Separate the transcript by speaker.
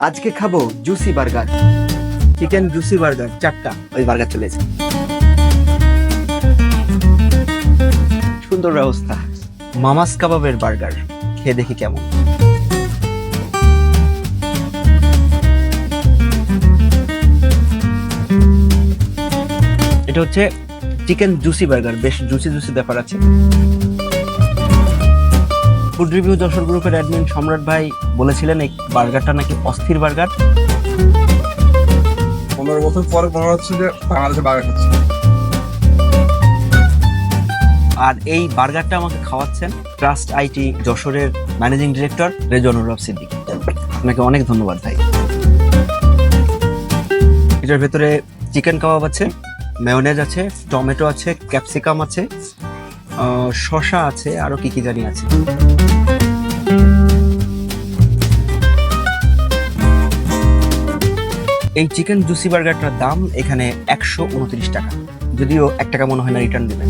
Speaker 1: আজকে খাব juicy burger chicken juicy burger চারটা। ওই বার্গার চলেছে সুন্দর ব্যবস্থা। মামাস কাবাবের বার্গার খেয়ে দেখি কেমন। এটা হচ্ছে চিকেন জুসি বার্গার বেশ জুসি জুসি ব্যাপার আছে। ফুড রিভিউ যশোর গ্রুপের অ্যাডমিন সম্রাট ভাই বলেছিলেন এই বার্গারটা নাকি অস্থির বার্গার।
Speaker 2: পনেরো বছর পরে মনে হচ্ছে যে বাংলাদেশে বার্গার খাচ্ছি।
Speaker 1: আর এই বার্গারটা আমাকে খাওয়াচ্ছেন ট্রাস্ট আইটি যশোরের ম্যানেজিং ডিরেক্টর রেজনুর রব সিদ্দিক। আপনাকে অনেক ধন্যবাদ ভাই। এটার ভেতরে চিকেন কাবাব আছে মেয়োনেজ আছে টমেটো আছে ক্যাপসিকাম আছে শসা আছে, আরও কি কি জানি আছে। এই চিকেন জুসি বার্গারটার দাম এখানে একশো উনত্রিশ টাকা। যদিও এক টাকা মনে হয় না রিটার্ন দেবেন।